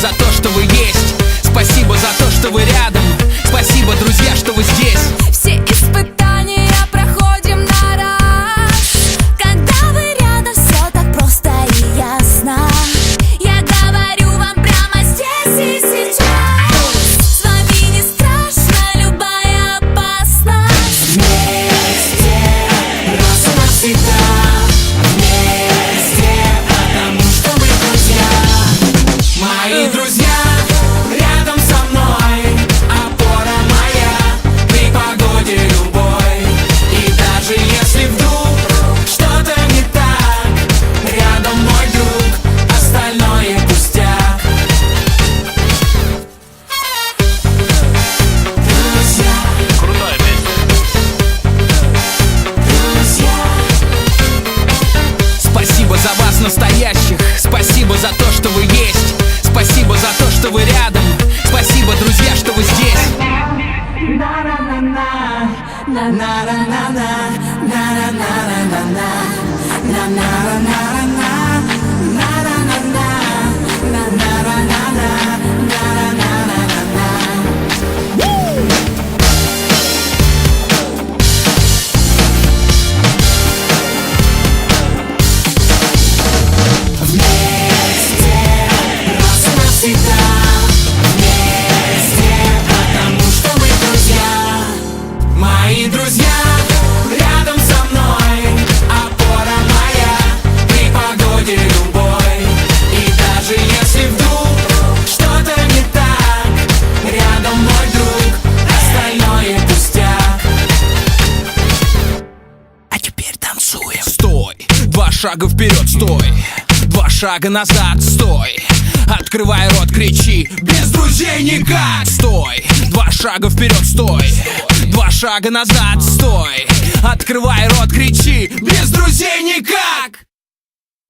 за то, что вы есть. Спасибо за то, что вы рядом. настоящих. Спасибо за то, что вы есть. Спасибо за то, что вы рядом. Спасибо, друзья, что вы здесь. Шага вперед, стой. Два шага назад, стой. Открывай рот, кричи Без друзей никак. Стой, два шага вперед, стой. Два шага назад, стой. Открывай рот, кричи Без друзей никак